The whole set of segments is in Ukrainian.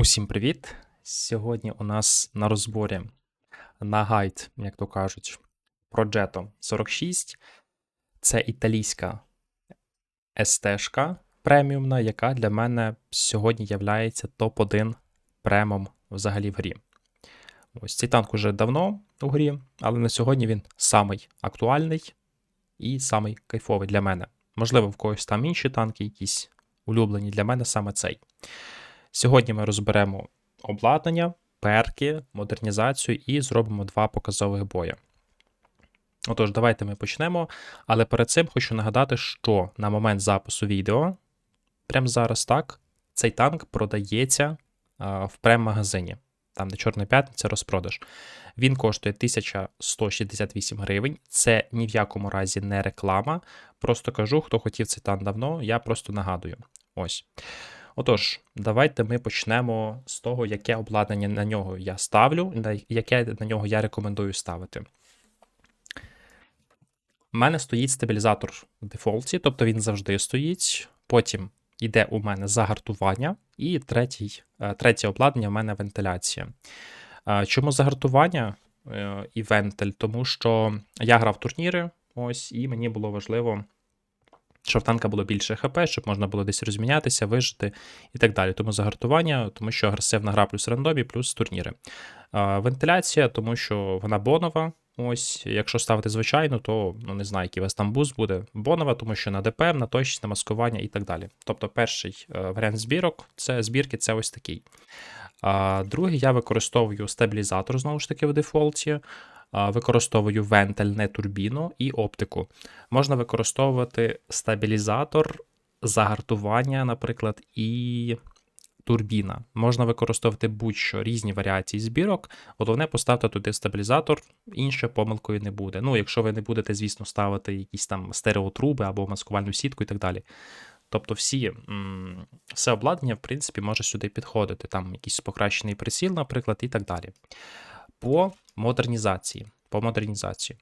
Усім привіт! Сьогодні у нас на розборі на гайд, як то кажуть, Progetto 46. Це італійська СТ-шка преміумна, яка для мене сьогодні є топ-1 премом взагалі в грі. Ось цей танк уже давно у грі, але на сьогодні він самий актуальний і самий кайфовий для мене. Можливо, в когось там інші танки, якісь улюблені для мене саме цей. Сьогодні ми розберемо обладнання, перки, модернізацію і зробимо два показових бої. Отож, давайте ми почнемо. Але перед цим хочу нагадати, що на момент запису відео, прямо зараз так, цей танк продається в прем-магазині, там, де Чорна п'ятниця розпродаж. Він коштує 1168 гривень. Це ні в якому разі не реклама. Просто кажу, хто хотів цей танк давно, я просто нагадую. Ось. Отож, давайте ми почнемо з того, яке обладнання на нього я ставлю, яке на нього я рекомендую ставити. У мене стоїть стабілізатор в дефолті, тобто він завжди стоїть. Потім йде у мене загартування, і третій, е, третє обладнання в мене вентиляція. Е, чому загартування е, і вентиль? Тому що я грав турніри, ось, і мені було важливо щоб в танка було більше ХП, щоб можна було десь розмінятися, вижити і так далі. Тому загартування, тому що агресивна гра плюс рандомі, плюс турніри. Вентиляція, тому що вона бонова. Ось, якщо ставити звичайно, то ну не знаю, який у вас там буст буде. Бонова, тому що на ДПМ, на точність, на маскування і так далі. Тобто, перший е, варіант збірок це збірки це ось такий. А Другий я використовую стабілізатор, знову ж таки, в дефолті використовую вентиль, не турбіну і оптику. Можна використовувати стабілізатор, загартування, наприклад, і турбіна. Можна використовувати будь-що різні варіації збірок. Головне, поставте туди стабілізатор, інше помилкою не буде. Ну, якщо ви не будете, звісно, ставити якісь там стереотруби або маскувальну сітку і так далі. Тобто всі, все обладнання, в принципі, може сюди підходити. Там якийсь покращений присіл, наприклад, і так далі по модернізації. По модернізації.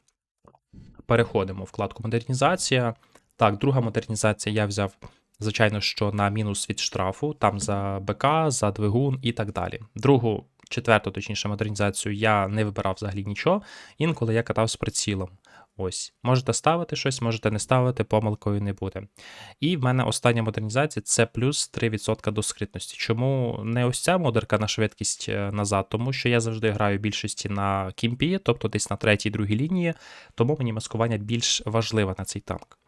Переходимо в вкладку модернізація. Так, друга модернізація я взяв, звичайно, що на мінус від штрафу, там за БК, за двигун і так далі. Другу, четверту, точніше, модернізацію я не вибирав взагалі нічого. Інколи я катав з прицілом. Ось, можете ставити щось, можете не ставити, помилкою не буде. І в мене остання модернізація це плюс 3% до скритності. Чому не ось ця модерка на швидкість е, назад? Тому що я завжди граю більшості на кімпі, тобто десь на третій, другій лінії, тому мені маскування більш важливе на цей танк.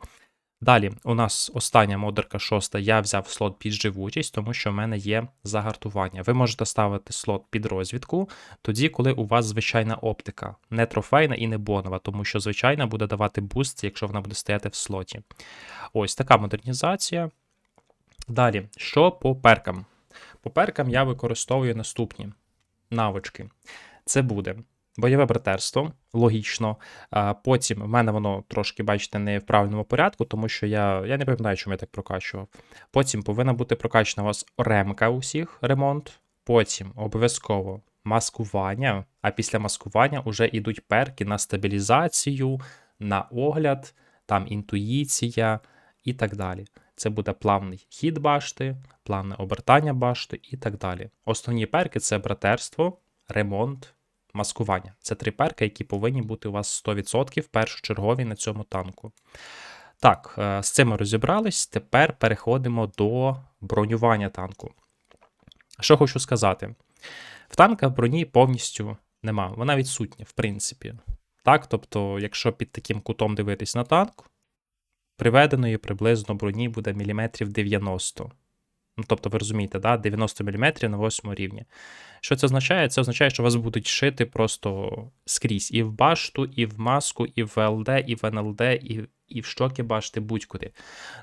Далі, у нас остання модерка шоста, я взяв слот під живучість, тому що в мене є загартування. Ви можете ставити слот під розвідку, тоді, коли у вас звичайна оптика, не трофейна і не бонова, тому що звичайна буде давати буст, якщо вона буде стояти в слоті. Ось така модернізація. Далі, що по перкам? По перкам я використовую наступні навички. Це буде Бойове братерство, логічно. А Потім в мене воно трошки, бачите, не в правильному порядку, тому що я я не пам'ятаю, чому я так прокачував. Потім повинна бути прокачана у вас ремка усіх, ремонт. Потім обов'язково маскування, а після маскування вже йдуть перки на стабілізацію, на огляд, там інтуїція і так далі. Це буде плавний хід башти, плавне обертання башти і так далі. Основні перки це братерство, ремонт маскування. Це три перки, які повинні бути у вас 100% першочергові на цьому танку. Так, е, з цим ми розібрались. Тепер переходимо до бронювання танку. Що хочу сказати? В танка броні повністю нема, вона відсутня, в принципі. Так, тобто, якщо під таким кутом дивитись на танк, приведеної приблизно броні буде міліметрів 90. Ну, тобто, ви розумієте, да? 90 мм на 8 рівні. Що це означає? Це означає, що вас будуть шити просто скрізь і в башту, і в маску, і в ЛД, і в НЛД, і і в щоки башти будь-куди.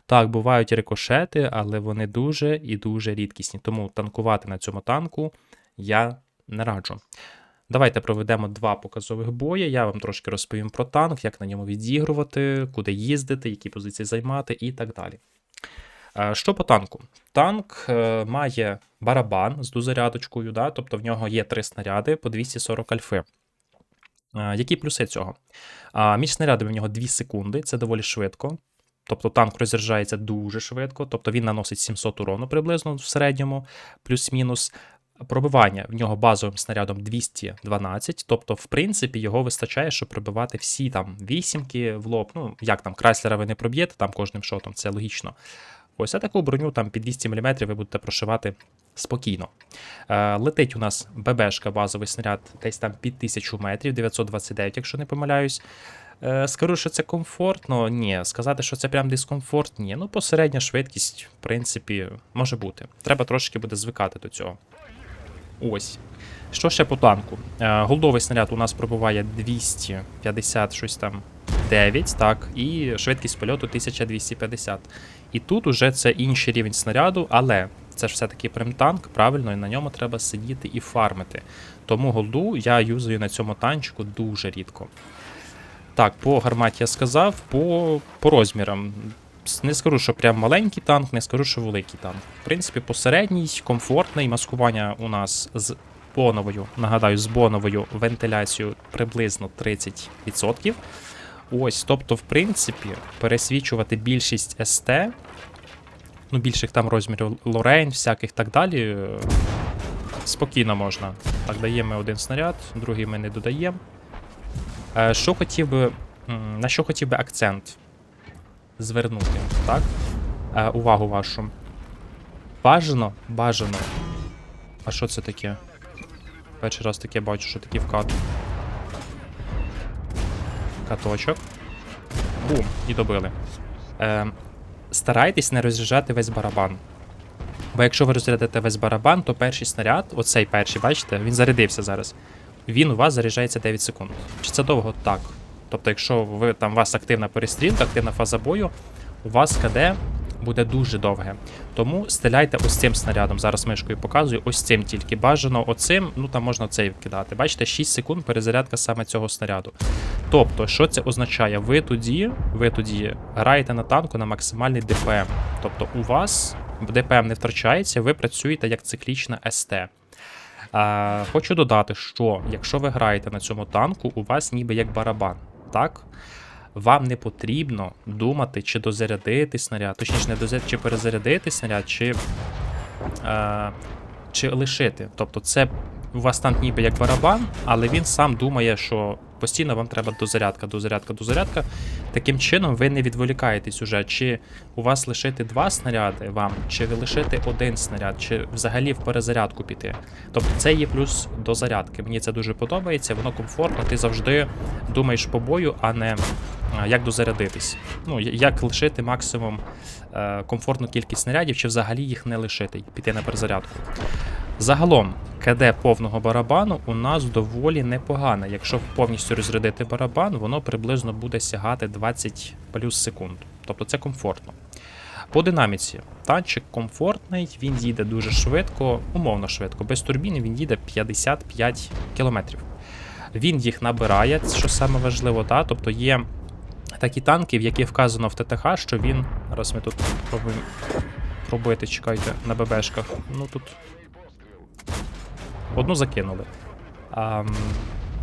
Так, бувають рикошети, але вони дуже і дуже рідкісні. Тому танкувати на цьому танку я не раджу. Давайте проведемо два показових бої. Я вам трошки розповім про танк, як на ньому відігрувати, куди їздити, які позиції займати і так далі. Е, що по танку? Танк е, має барабан з дозарядочкою, да? тобто в нього є три снаряди по 240 альфи. Е, які плюси цього? Між снарядами в нього 2 секунди, це доволі швидко. Тобто танк розряджається дуже швидко, тобто він наносить 700 урону приблизно в середньому, плюс-мінус. Пробивання в нього базовим снарядом 212, тобто, в принципі, його вистачає, щоб пробивати всі там вісімки в лоб. Ну, як там, Крайслера ви не проб'єте там кожним шотом, це логічно. Ось а таку броню там під 200 мм ви будете прошивати спокійно. Е, летить у нас ББшка, базовий снаряд, десь там під 1000 метрів, 929, якщо не помиляюсь. Е, скажу, що це комфортно. Ні, сказати, що це прям дискомфорт, ні. Ну, посередня швидкість, в принципі, може бути. Треба трошки буде звикати до цього. Ось. Що ще по танку? Е, голдовий снаряд у нас пробуває 250 щось там 9, так, і швидкість польоту 1250. І тут уже це інший рівень снаряду, але це ж все-таки прем-танк, правильно, і на ньому треба сидіти і фармити. Тому голду я юзаю на цьому танчику дуже рідко. Так, по гарматі я сказав, по, по розмірам. Не скажу, що прям маленький танк, не скажу, що великий танк. В принципі, посередній, комфортний. Маскування у нас з боновою, нагадаю, з боновою вентиляцією приблизно 30%. Ось, тобто, в принципі, пересвічувати більшість СТ, ну, більших там розмірів Лорейн, всяких так далі. е, Спокійно можна. Так, даємо один снаряд, другий ми не додаємо. Е, Що хотів би, на що хотів би акцент звернути, так? Е, Увагу вашу. Бажано, бажано. А що це таке? Перший раз таке бачу, що такий вкат. Каточок. Бум, і добили. Е, старайтесь не розряджати весь барабан. Бо якщо ви розрядите весь барабан, то перший снаряд, оцей перший, бачите, він зарядився зараз. Він у вас заряджається 9 секунд. Чи це довго? Так. Тобто, якщо ви там у вас активна перестрілка, активна фаза бою, у вас КД буде дуже довге. Тому стріляйте ось цим снарядом. Зараз мишкою показую, ось цим тільки бажано оцим, ну там можна цей кидати. Бачите, 6 секунд перезарядка саме цього снаряду. Тобто, що це означає? Ви тоді, ви тоді граєте на танку на максимальний ДПМ. Тобто у вас ДПМ не втрачається, ви працюєте як циклічна СТ. А, хочу додати, що якщо ви граєте на цьому танку, у вас ніби як барабан, так? Вам не потрібно думати, чи дозарядити снаряд, точніше, не дозарядити, чи перезарядити снаряд, чи, е, чи лишити. Тобто, це у вас танк ніби як барабан, але він сам думає, що постійно вам треба дозарядка, дозарядка, дозарядка. Таким чином ви не відволікаєтесь уже, чи у вас лишити два снаряди вам, чи ви лишити один снаряд, чи взагалі в перезарядку піти. Тобто це є плюс до зарядки. Мені це дуже подобається, воно комфортно, ти завжди думаєш по бою, а не як дозарядитись. Ну, як лишити максимум е, комфортну кількість снарядів, чи взагалі їх не лишити, піти на перезарядку. Загалом, КД повного барабану у нас доволі непогане. Якщо повністю розрядити барабан, воно приблизно буде сягати 20 плюс секунд. Тобто це комфортно. По динаміці, танчик комфортний, він їде дуже швидко, умовно швидко. Без турбіни він їде 55 км. Він їх набирає, що саме важливо, та? тобто є такі танки, в яких вказано в ТТХ, що він. Зараз ми тут пробуємо пробити, чекайте, на ББшках. Ну тут Одну закинули. Ам,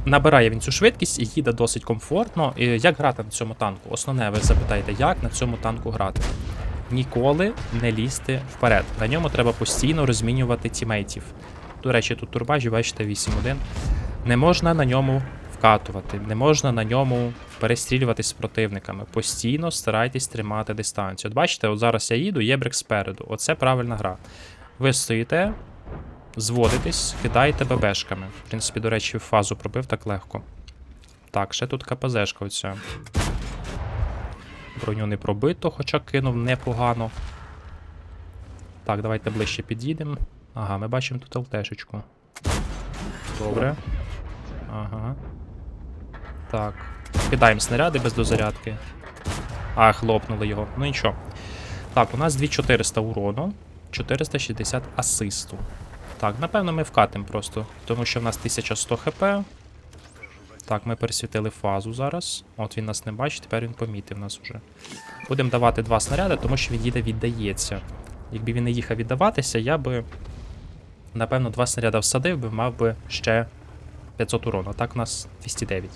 набирає він цю швидкість і їде досить комфортно. І як грати на цьому танку? Основне, ви запитаєте, як на цьому танку грати? Ніколи не лізти вперед. На ньому треба постійно розмінювати тімейтів. До речі, тут турбажі, бачите, 8-1. Не можна на ньому вкатувати, не можна на ньому перестрілюватись з противниками. Постійно старайтесь тримати дистанцію. От бачите, от зараз я їду, є брик спереду. Оце правильна гра. Ви стоїте, зводитесь, кидаєте ББшками. В принципі, до речі, фазу пробив так легко. Так, ще тут КПЗшка оця. Броню не пробито, хоча кинув непогано. Так, давайте ближче під'їдемо. Ага, ми бачимо тут ЛТшечку. Добре. Ага. Так. Кидаємо снаряди без дозарядки. А, хлопнули його. Ну нічого. Так, у нас 2400 урону, 460 асисту. Так, напевно, ми вкатимо просто, тому що в нас 1100 хп. Так, ми пересвітили фазу зараз. От він нас не бачить, тепер він помітив нас уже. Будемо давати два снаряди, тому що він їде віддається. Якби він не їхав віддаватися, я би, напевно, два снаряди всадив би, мав би ще 500 урону. А так у нас 209.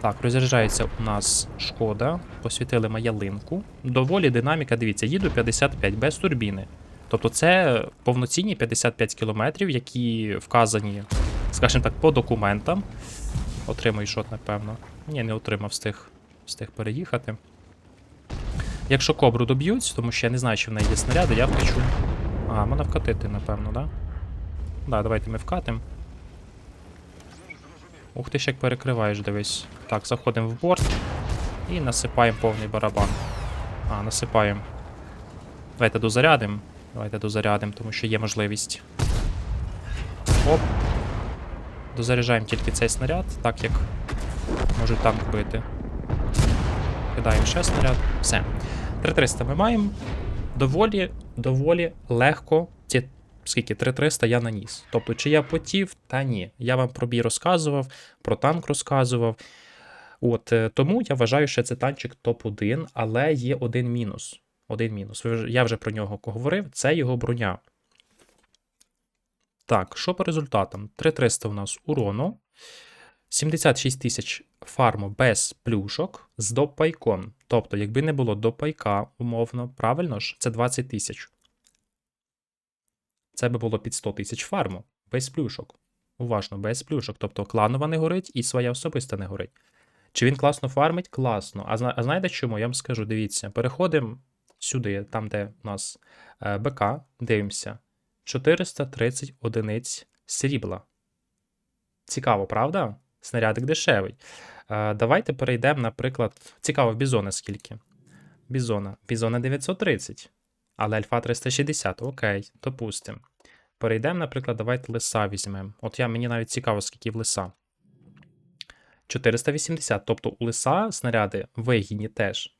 Так, розряджається у нас шкода. Посвітили ми ялинку. Доволі динаміка, дивіться, їду 55 без турбіни. Тобто це повноцінні 55 кілометрів, які вказані, скажімо так, по документам. Отримай шот, напевно. Ні, не отримав, встиг, встиг переїхати. Якщо кобру доб'ють, тому що я не знаю, чи в неї є снаряди, я вкачу. А, можна вкатити, напевно, да? Да, давайте ми вкатимо. Ух ти ж як перекриваєш, дивись. Так, заходимо в борт і насипаємо повний барабан. А, насипаємо. Давайте дозарядимо. Давайте дозарядимо, тому що є можливість. Оп. Дозаряджаємо тільки цей снаряд, так як можуть танк бити. Кидаємо ще снаряд. Все. 3300 ми маємо. Доволі, доволі легко. Ці, скільки 3300 я наніс. Тобто, чи я потів, та ні. Я вам про бій розказував, про танк розказував. От е, тому я вважаю, що це танчик топ-1, але є один мінус. Один мінус. Я вже про нього говорив, це його броня. Так, що по результатам? 3300 у нас урону, 76 тисяч фарму без плюшок з допайком. Тобто, якби не було допайка, умовно, правильно ж, це 20 тисяч. Це би було під 100 тисяч фарму без плюшок. Уважно, без плюшок. Тобто кланова не горить і своя особиста не горить. Чи він класно фармить? Класно. А, зна- а знаєте чому? Я вам скажу, дивіться, переходимо сюди, там, де у нас е, БК, дивимося. 430 одиниць срібла. Цікаво, правда? Снарядик дешевий. Е, давайте перейдемо, наприклад. Цікаво, Бізона скільки? Бізона. Бізона 930. Але Альфа 360. Окей, допустимо. Перейдемо, наприклад, давайте лиса візьмемо. От я мені навіть цікаво, скільки в лиса. 480. Тобто у лиса снаряди вигідні теж.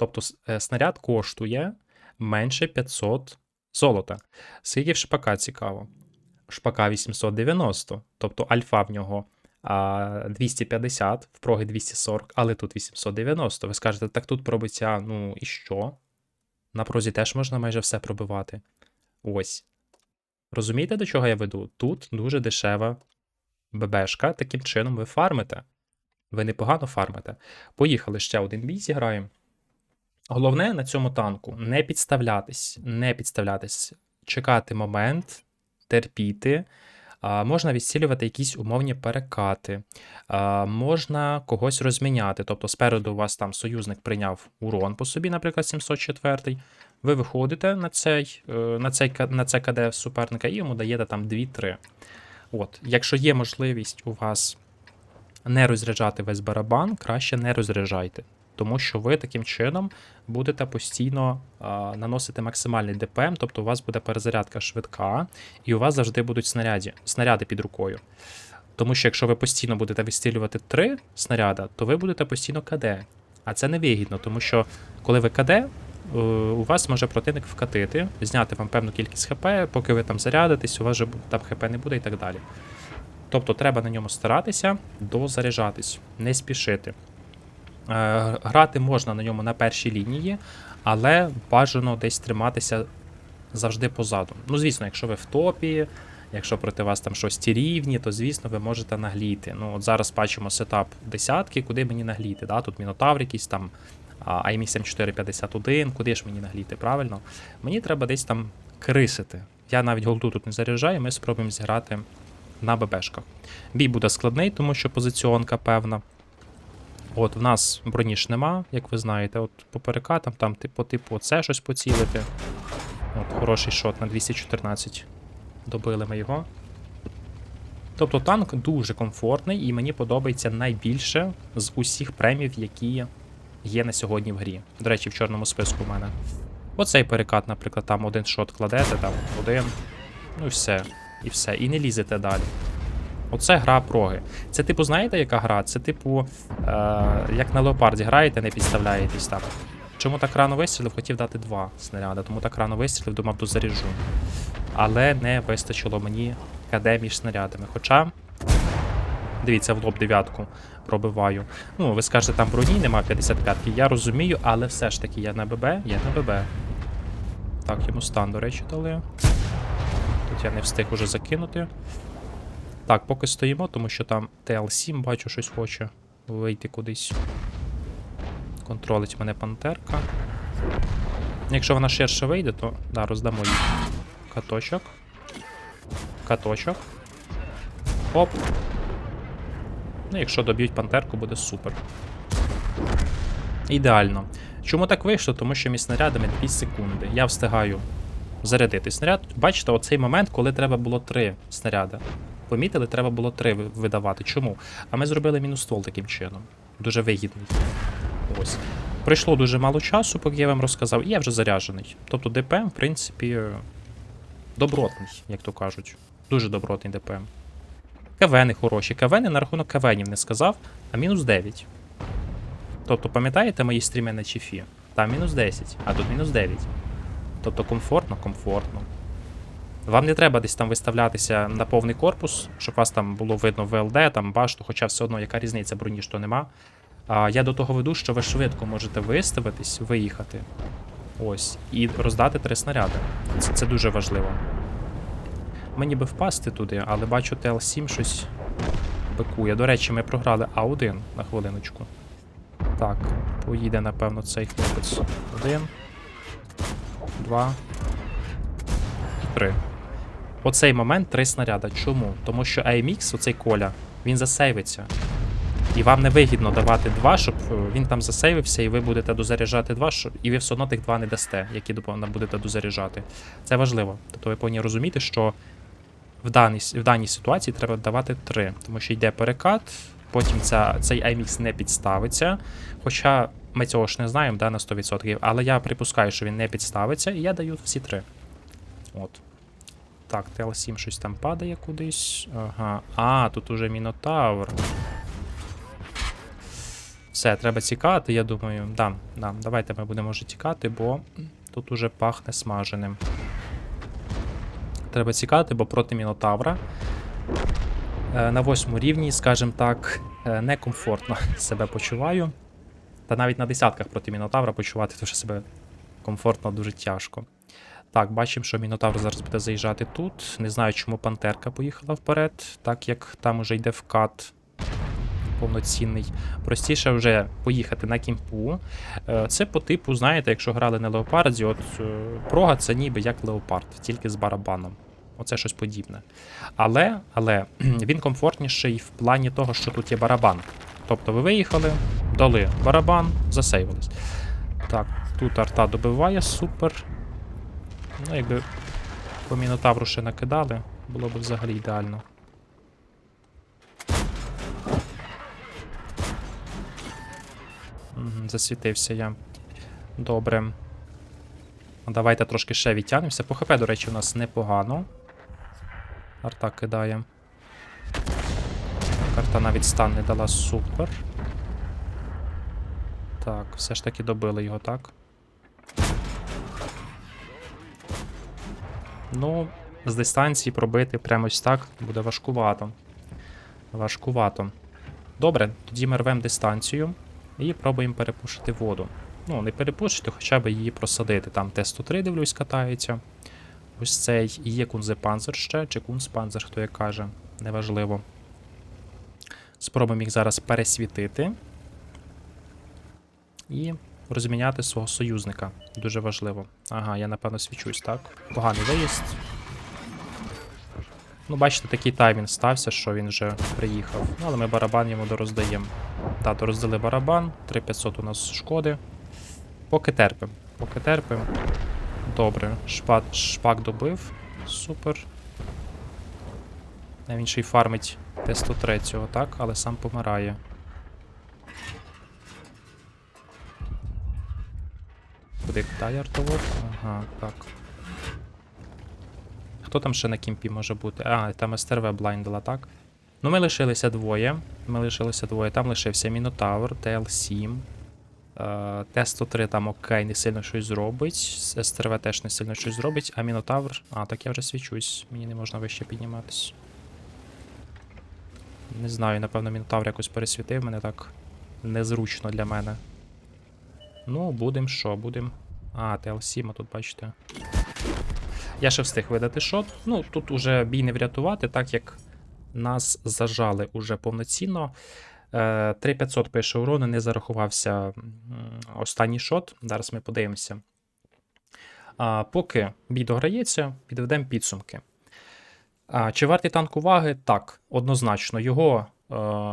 Тобто е, снаряд коштує менше 500 золота. Скільки в шпака цікаво? Шпака 890, тобто альфа в нього 250, в проги 240, але тут 890. Ви скажете, так тут пробиття, ну і що? На прозі теж можна майже все пробивати. Ось. Розумієте, до чого я веду? Тут дуже дешева ББшка, таким чином ви фармите. Ви непогано фармите. Поїхали ще один бій зіграємо. Головне на цьому танку не підставлятись, не підставлятись, чекати момент, терпіти. А, можна відсілювати якісь умовні перекати, а, можна когось розміняти. Тобто спереду у вас там союзник прийняв урон по собі, наприклад, 704. Ви виходите на цей, е, на цей, на це КД суперника і йому даєте там 2-3. От, якщо є можливість у вас не розряджати весь барабан, краще не розряджайте. Тому що ви таким чином будете постійно а, наносити максимальний ДПМ, тобто у вас буде перезарядка швидка, і у вас завжди будуть снаряді, снаряди під рукою. Тому що якщо ви постійно будете вистрілювати три снаряда, то ви будете постійно КД. А це невигідно, тому що коли ви КД, е, у вас може противник вкатити, зняти вам певну кількість ХП, поки ви там зарядитесь, у вас же там ХП не буде і так далі. Тобто треба на ньому старатися, дозаряджатись, не спішити. Е, Грати можна на ньому на першій лінії, але бажано десь триматися завжди позаду. Ну, звісно, якщо ви в топі, якщо проти вас там шості рівні, то звісно ви можете нагліти. Ну, от зараз бачимо сетап десятки, куди мені нагліти. Да? Тут Мінотавр якийсь там, а, IMX M451, куди ж мені нагліти, правильно? Мені треба десь там крисити. Я навіть голду тут не заряджаю, ми спробуємо зіграти на ББшках. Бій буде складний, тому що позиціонка певна. От, в нас броні ж нема, як ви знаєте. От по перекатам, там, типу, типу, оце щось поцілити. От, хороший шот на 214. Добили ми його. Тобто танк дуже комфортний і мені подобається найбільше з усіх премів, які є на сьогодні в грі. До речі, в чорному списку в мене. Оцей перекат, наприклад, там один шот кладете, там один. Ну і все. І все. І не лізете далі. Оце гра проги. Це, типу, знаєте, яка гра? Це, типу, е, як на леопарді граєте, не підставляєтесь там. Чому так рано вистрілив? Хотів дати два снаряди, тому так рано вистрілив, думав, дозаряджу. Але не вистачило мені КД між снарядами. Хоча, дивіться, в лоб дев'ятку пробиваю. Ну, ви скажете, там броні нема 55-ки, я розумію, але все ж таки я на ББ, я на ББ. Так, йому стан, до речі, дали. Тут я не встиг уже закинути. Так, поки стоїмо, тому що там TL7, бачу, щось хоче вийти кудись. Контролить мене пантерка. Якщо вона ширше вийде, то да, роздамо їй. Каточок. Каточок. Оп. Ну, якщо доб'ють пантерку, буде супер. Ідеально. Чому так вийшло? Тому що між снарядами 2 секунди. Я встигаю зарядити снаряд. Бачите, оцей момент, коли треба було 3 снаряди. Помітили, треба було 3 видавати. Чому? А ми зробили мінус ствол таким чином. Дуже вигідний. Ось. Пройшло дуже мало часу, поки я вам розказав, і я вже заряджений. Тобто ДПМ, в принципі, добротний, як то кажуть. Дуже добротний ДПМ. КВНи хороші. КВНи на рахунок КВНів не сказав, а мінус 9. Тобто, пам'ятаєте мої стріми на Чіфі? Там мінус 10, а тут мінус 9. Тобто комфортно, комфортно. Вам не треба десь там виставлятися на повний корпус, щоб вас там було видно ВЛД, там башту, хоча все одно яка різниця броні, що нема. А я до того веду, що ви швидко можете виставитись, виїхати. Ось. І роздати три снаряди. Це, це дуже важливо. Мені би впасти туди, але бачу ТЛ-7 щось бикує. До речі, ми програли А1 на хвилиночку. Так, поїде, напевно, цей хлопець. Один. Два. Три. Оцей момент три снаряда. Чому? Тому що AMX, оцей коля, він засейвиться. І вам не вигідно давати два, щоб е, він там засейвився, і ви будете дозаряджати два, щоб... і ви все одно тих два не дасте, які будете дозаряджати. Це важливо. Тобто ви повинні розуміти, що в даній, в даній ситуації треба давати три, тому що йде перекат, потім ця, цей IMX не підставиться. Хоча ми цього ж не знаємо да, на 100%, але я припускаю, що він не підставиться, і я даю всі три. От. Так, ТЛ7 щось там падає кудись. Ага. А, тут уже Мінотавр. Все, треба тікати, я думаю. Да, да, давайте ми будемо вже тікати, бо тут уже пахне смаженим. Треба тікати, бо проти Мінотавра. е, На восьмому рівні, скажімо так, е, некомфортно себе почуваю. Та навіть на десятках проти Мінотавра почувати дуже себе комфортно дуже тяжко. Так, бачимо, що Мінотавр зараз буде заїжджати тут. Не знаю, чому Пантерка поїхала вперед, так як там уже йде вкат повноцінний. Простіше вже поїхати на кімпу. Е, Це по типу, знаєте, якщо грали на леопарді, от е, прога це ніби як леопард, тільки з барабаном. Оце щось подібне. Але, але він комфортніший в плані того, що тут є барабан. Тобто ви виїхали, дали барабан, засейвились. Так, тут арта добиває, супер. Ну, якби по мінотавру ще накидали, було б взагалі ідеально. Засвітився я. Добре. Ну, Давайте трошки ще відтягнемося. По ХП, до речі, у нас непогано. Арта кидає. Карта навіть стан не дала супер. Так, все ж таки добили його, так? Ну, з дистанції пробити прямо ось так буде важкувато. Важкувато. Добре, тоді ми рвемо дистанцію і пробуємо перепушити воду. Ну, не перепушити, хоча б її просадити. Там Т-103, дивлюсь, катається. Ось цей. Є кунзепанзер ще, чи кунспанзер, хто як каже, неважливо. Спробуємо їх зараз пересвітити. І розміняти свого союзника. Дуже важливо. Ага, я напевно свічусь, так? Поганий виїзд. Ну, бачите, такий таймінг стався, що він вже приїхав. Ну, але ми барабан йому дороздаємо. Та, дороздали барабан, 3500 у нас шкоди. Поки терпимо. Поки терпимо. Добре, шпак, шпак добив. Супер. Він ще й фармить Т-103, так, але сам помирає. Куди кидає артовод? Ага, так. Хто там ще на кімпі може бути? А, там СТРВ блайндила, так? Ну, ми лишилися двоє. Ми лишилися двоє. Там лишився Мінотавр, ТЛ-7. Е, Т-103 там окей, не сильно щось зробить. СТРВ теж не сильно щось зробить, а Мінотавр. А, так я вже свічусь. Мені не можна вище підніматись. Не знаю, напевно, Мінотавр якось пересвітив мене так незручно для мене. Ну, будем що, будем. А, ТЛ-7, а тут бачите. Я ще встиг видати шот. Ну, тут уже бій не врятувати, так як нас зажали уже повноцінно. Е, 3500 пише урону, не зарахувався останній шот. Зараз ми подивимося. А поки бій дограється, підведемо підсумки. А, чи вартий танк уваги? Так, однозначно. Його, е,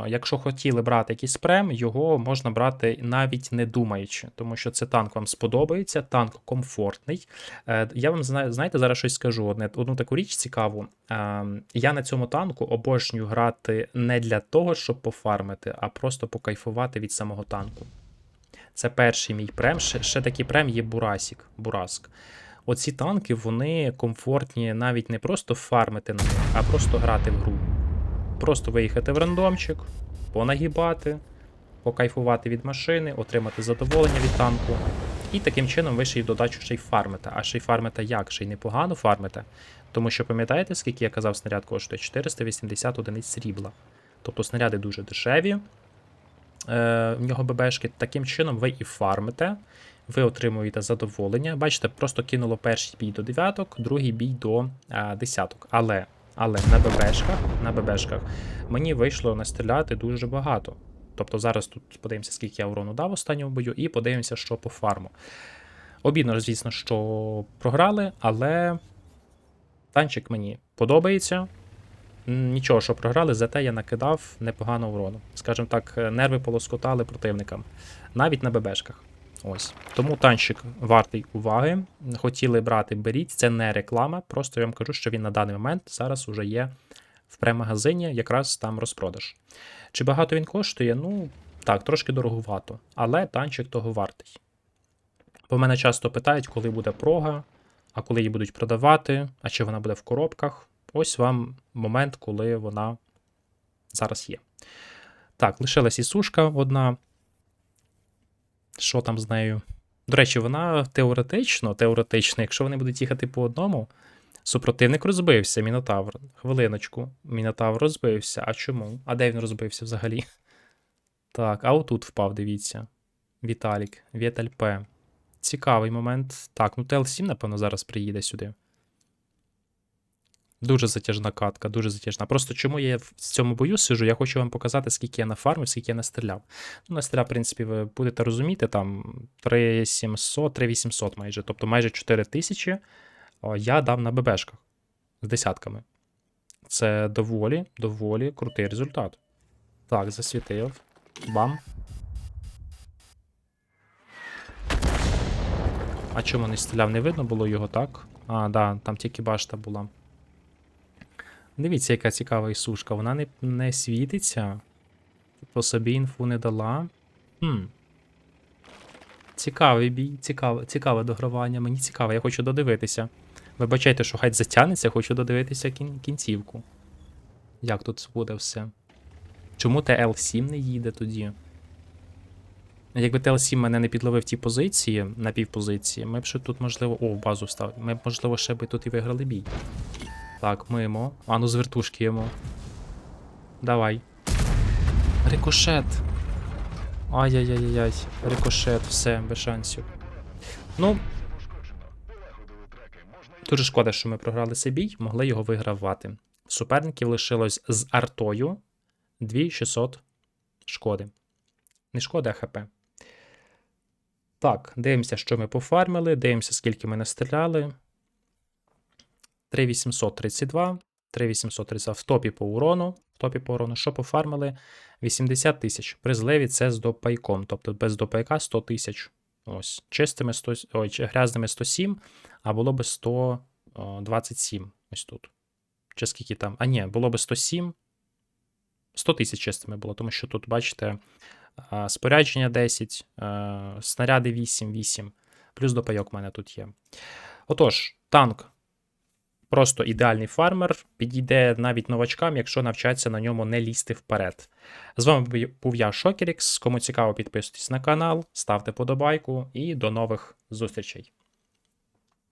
якщо хотіли брати якийсь прем, його можна брати навіть не думаючи, тому що це танк вам сподобається, танк комфортний. Е, я вам зна- знаєте, зараз щось скажу. Одне, одну таку річ цікаву. Е, я на цьому танку обожнюю грати не для того, щоб пофармити, а просто покайфувати від самого танку. Це перший мій прем. Ще, ще такий прем є Бурасік. Бураск. Оці танки вони комфортні навіть не просто фармити на них, а просто грати в гру. Просто виїхати в рандомчик, понагибати, покайфувати від машини, отримати задоволення від танку. І таким чином ви ще й додачу ще й фармите. А ще й фармите як? Ще й непогано фармите. Тому що пам'ятаєте, скільки я казав, снаряд коштує? 480 одиниць срібла. Тобто снаряди дуже дешеві. Е, в нього ББшки. Таким чином ви і фармите, ви отримуєте задоволення. Бачите, просто кинуло перший бій до дев'яток, другий бій до а, десяток. Але, але на ББшках, на ББшках мені вийшло настріляти дуже багато. Тобто зараз тут подивимося, скільки я урону дав останньому бою, і подивимося, що по фарму. Обідно, звісно, що програли, але танчик мені подобається. Нічого, що програли, зате я накидав непогано урону. Скажімо так, нерви полоскотали противникам. Навіть на ББшках. Ось. Тому танчик вартий уваги. Хотіли брати, беріть. Це не реклама. Просто я вам кажу, що він на даний момент зараз уже є в премагазині, якраз там розпродаж. Чи багато він коштує? Ну, так, трошки дороговато. Але танчик того вартий. Бо мене часто питають, коли буде прога, а коли її будуть продавати, а чи вона буде в коробках. Ось вам момент, коли вона зараз є. Так, лишилась і сушка одна. Що там з нею? До речі, вона теоретично, теоретично, якщо вони будуть їхати по одному, супротивник розбився, Мінотавр. Хвилиночку. Мінотавр розбився. А чому? А де він розбився взагалі? Так, а отут впав, дивіться. Віталік, Віталь П. Цікавий момент. Так, ну ТЛ7, напевно, зараз приїде сюди. Дуже затяжна катка, дуже затяжна. Просто чому я в цьому бою сижу, я хочу вам показати, скільки я нафармив, скільки я настріляв. Ну, настріляв, в принципі, ви будете розуміти, там 3700, 3800 майже, тобто майже 4000 я дав на ББшках з десятками. Це доволі, доволі крутий результат. Так, засвітив. Бам. А чому не стріляв? Не видно було його, так? А, да, там тільки башта була. Дивіться, яка цікава ісушка. Вона не, не світиться. По собі інфу не дала. Хм. Цікавий бій, цікаве, цікаве догравання. Мені цікаво, я хочу додивитися. Вибачайте, що хай затягнеться, хочу додивитися кін- кінцівку. Як тут буде все? Чому ТЛ7 не їде тоді? Якби ТЛ7 мене не підловив ті позиції, на півпозиції, ми б ще тут, можливо. О, в базу встав. Ми б, можливо, ще би тут і виграли бій. Так, мимо. А ну з йому. Давай. Рикошет. Ай-яй-яй-яй. Рикошет, все, без шансів. Ну. Дуже шкода, що ми програли цей бій, могли його вигравати. Суперників лишилось з артою 2600 шкоди. Не шкода, а ХП. Так, дивимося, що ми пофармили, дивимося, скільки ми настріляли. 3832, 3832 в топі по урону. В топі по урону. Що пофармили? 80 тисяч. При зливі це з допайком, тобто без допайка 100 тисяч. Ось. Чистими 100, ой, грязними 107, а було би 127. Ось тут. Чи скільки там? А ні, було би 107. 100 тисяч чистими було, тому що тут, бачите, спорядження 10, снаряди 8, 8, плюс допайок в мене тут є. Отож, танк просто ідеальний фармер, підійде навіть новачкам, якщо навчаться на ньому не лізти вперед. З вами був я, Шокерікс. Кому цікаво, підписуйтесь на канал, ставте подобайку і до нових зустрічей.